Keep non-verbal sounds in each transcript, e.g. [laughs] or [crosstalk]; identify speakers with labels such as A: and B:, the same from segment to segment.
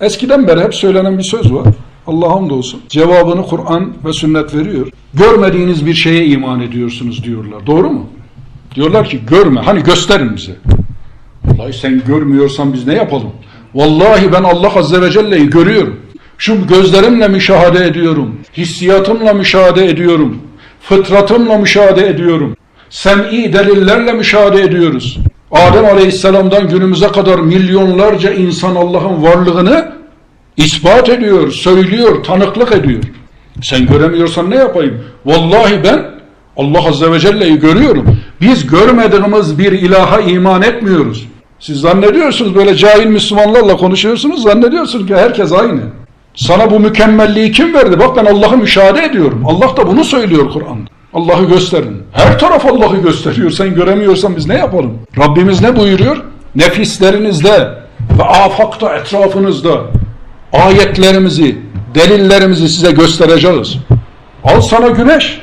A: Eskiden beri hep söylenen bir söz var. Allah hamdolsun. Cevabını Kur'an ve sünnet veriyor. Görmediğiniz bir şeye iman ediyorsunuz diyorlar. Doğru mu? Diyorlar ki görme. Hani gösterin bize. Vallahi sen görmüyorsan biz ne yapalım? Vallahi ben Allah Azze ve Celle'yi görüyorum. Şu gözlerimle müşahede ediyorum. Hissiyatımla müşahede ediyorum. Fıtratımla müşahede ediyorum. Sem'i delillerle müşahede ediyoruz. Adem Aleyhisselam'dan günümüze kadar milyonlarca insan Allah'ın varlığını ispat ediyor, söylüyor, tanıklık ediyor. Sen göremiyorsan ne yapayım? Vallahi ben Allah Azze ve Celle'yi görüyorum. Biz görmediğimiz bir ilaha iman etmiyoruz. Siz zannediyorsunuz böyle cahil Müslümanlarla konuşuyorsunuz zannediyorsunuz ki herkes aynı. Sana bu mükemmelliği kim verdi? Bak ben Allah'ı müşahede ediyorum. Allah da bunu söylüyor Kur'an'da. Allah'ı gösterin. Her taraf Allah'ı gösteriyor. Sen göremiyorsan biz ne yapalım? Rabbimiz ne buyuruyor? Nefislerinizde ve afakta etrafınızda ayetlerimizi, delillerimizi size göstereceğiz. Al sana güneş,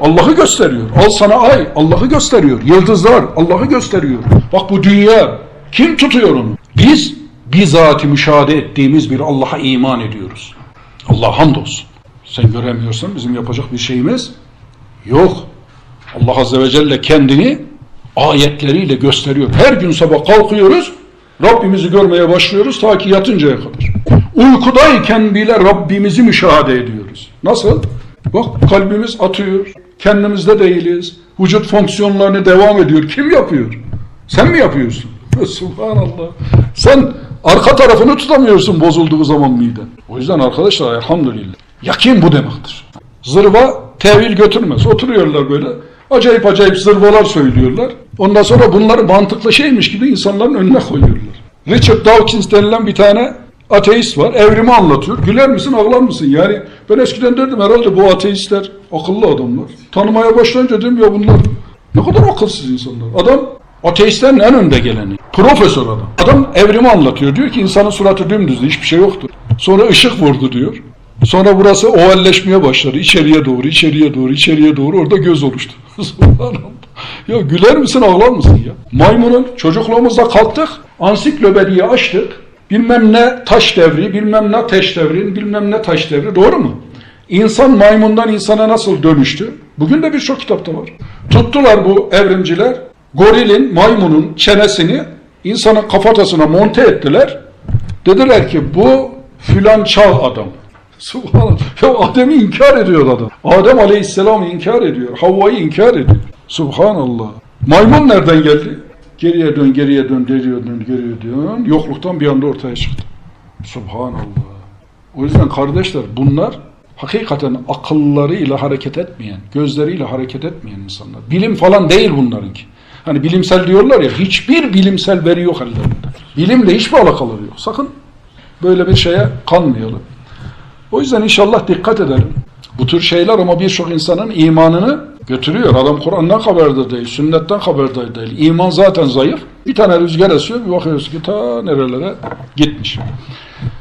A: Allah'ı gösteriyor. Al sana ay, Allah'ı gösteriyor. Yıldızlar, Allah'ı gösteriyor. Bak bu dünya, kim tutuyor onu? Biz, bizatihi müşahede ettiğimiz bir Allah'a iman ediyoruz. Allah hamdolsun. Sen göremiyorsan bizim yapacak bir şeyimiz yok. Allah Azze ve Celle kendini ayetleriyle gösteriyor. Her gün sabah kalkıyoruz, Rabbimizi görmeye başlıyoruz ta ki yatıncaya kadar. Uykudayken bile Rabbimizi müşahede ediyoruz. Nasıl? Bak kalbimiz atıyor, kendimizde değiliz, vücut fonksiyonlarını devam ediyor. Kim yapıyor? Sen mi yapıyorsun? [laughs] Subhanallah. Sen arka tarafını tutamıyorsun bozulduğu zaman miden. O yüzden arkadaşlar elhamdülillah. Yakin bu demektir. Zırva tevil götürmez. Oturuyorlar böyle. Acayip acayip zırvalar söylüyorlar. Ondan sonra bunları mantıklı şeymiş gibi insanların önüne koyuyorlar. Richard Dawkins denilen bir tane ateist var. Evrimi anlatıyor. Güler misin ağlar mısın? Yani ben eskiden derdim herhalde bu ateistler akıllı adamlar. Tanımaya başlayınca dedim ya bunlar ne kadar akılsız insanlar. Adam ateistlerin en önde geleni. Profesör adam. Adam evrimi anlatıyor. Diyor ki insanın suratı dümdüzdü. Hiçbir şey yoktu. Sonra ışık vurdu diyor. Sonra burası ovalleşmeye başladı. İçeriye doğru, içeriye doğru, içeriye doğru. Orada göz oluştu. [laughs] Ya güler misin ağlar mısın ya? Maymunun çocukluğumuzda kalktık. Ansiklopediyi açtık. Bilmem ne taş devri, bilmem ne taş devri, bilmem ne taş devri. Doğru mu? İnsan maymundan insana nasıl dönüştü? Bugün de birçok kitapta var. Tuttular bu evrimciler. Gorilin, maymunun çenesini insanın kafatasına monte ettiler. Dediler ki bu filan çağ adam. [laughs] Subhanallah. Ya Adem'i inkar ediyor adam. Adem Aleyhisselam'ı inkar ediyor. Havva'yı inkar ediyor. Subhanallah. Maymun nereden geldi? Geriye dön, geriye dön, geriye dön, geriye dön. Yokluktan bir anda ortaya çıktı. Subhanallah. O yüzden kardeşler bunlar hakikaten akıllarıyla hareket etmeyen, gözleriyle hareket etmeyen insanlar. Bilim falan değil bunlarınki. Hani bilimsel diyorlar ya hiçbir bilimsel veri yok ellerinde. Bilimle hiçbir alakaları yok. Sakın böyle bir şeye kanmayalım. O yüzden inşallah dikkat edelim. Bu tür şeyler ama birçok insanın imanını götürüyor. Adam Kur'an'dan haberdar değil, sünnetten haberdar değil. İman zaten zayıf. Bir tane rüzgar esiyor, bir bakıyorsun ki ta nerelere gitmiş.